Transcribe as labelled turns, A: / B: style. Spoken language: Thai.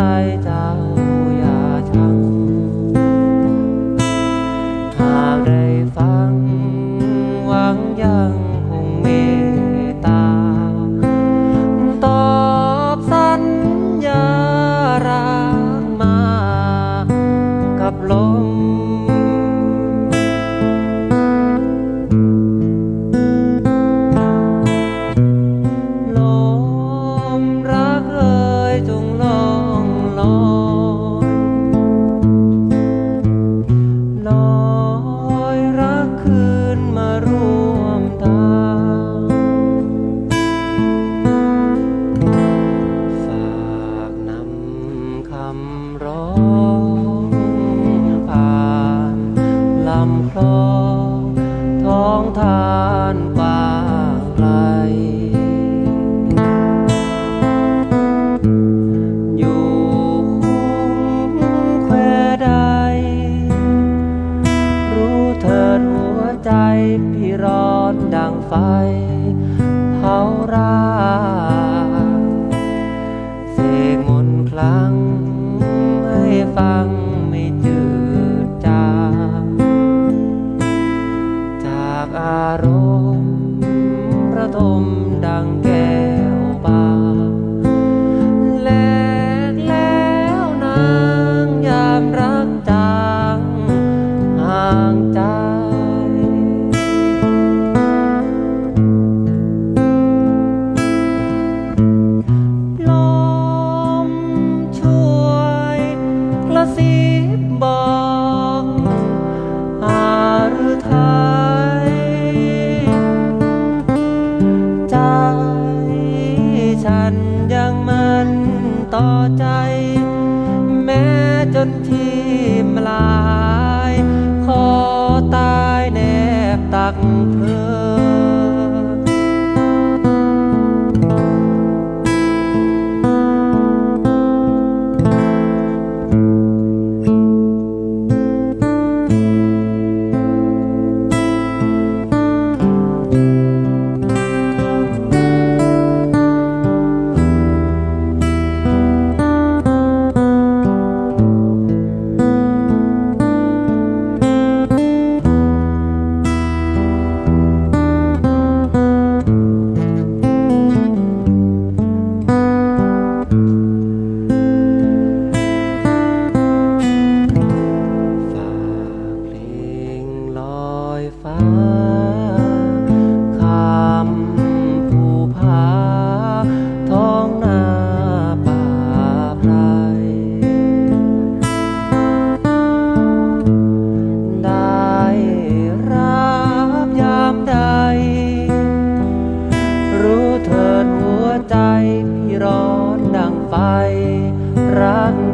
A: died. I- ร้องผ่านลำคลองท้องทานป่าไกลอยู่คุ้มแควใด รู้เถิดหัวใจพี่ร้อนดังไฟเผารา ใจ แม้จนทีมลาย ขอตายแนบตักเธอ ไปรัก